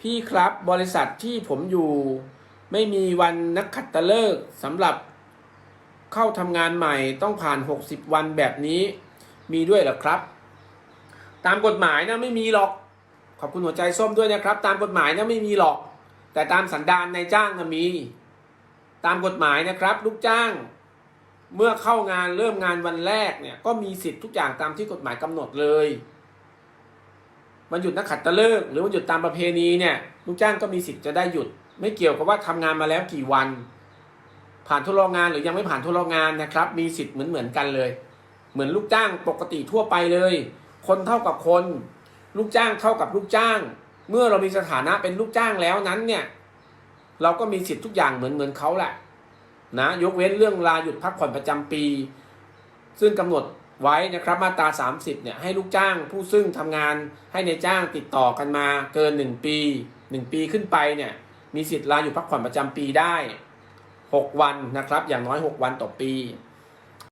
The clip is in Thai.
พี่ครับบริษัทที่ผมอยู่ ไม่มีวันนักขัดตฤกษ์สำหรับเข้าทำงานใหม่ต้องผ่าน 60 วันแบบนี้ มีด้วยหรอครับ ตามกฎหมายนะไม่มีหรอก ขอบคุณหัวใจส้มด้วยนะครับ ตามกฎหมายนะไม่มีหรอก แต่ตามสันดานนายจ้างนะมี ตามกฎหมายนะครับ ลูกจ้าง เมื่อเข้างานเริ่มงานวันแรกเนี่ยก็มีสิทธิ์ทุกอย่างตามที่กฎหมายกำหนดเลย วันหยุดนักขัตฤกษ์หรือวันหยุดตามประเพณีเนี่ยลูกจ้างก็มีสิทธิ์จะได้หยุด ไม่เกี่ยวกับว่าทำงานมาแล้วกี่วัน ผ่านทดลองงานหรือยังไม่ผ่านทดลองงานนะครับ มีสิทธิ์เหมือนเหมือนกันเลย เหมือนลูกจ้างปกติทั่วไปเลย คนเท่ากับคน ลูกจ้างเท่ากับลูกจ้าง เมื่อเรามีสถานะเป็นลูกจ้างแล้วนั้นเนี่ยเราก็มีสิทธิ์ทุกอย่างเหมือนเหมือนเขาแหละนะยกเว้นเรื่องลาหยุดพักผ่อนประจำปี ซึ่งกำหนด ไว้นะครับมาตรา 30เนี่ยให้ลูกจ้างผู้ซึ่งทำงานให้ในจ้างติดต่อกันมาเกิน 1 ปี 1 ปีขึ้นไปเนี่ยมีสิทธิ์ลาอยู่พักผ่อนประจำปีได้ 6 วันนะครับอย่างน้อย 6 วันต่อปี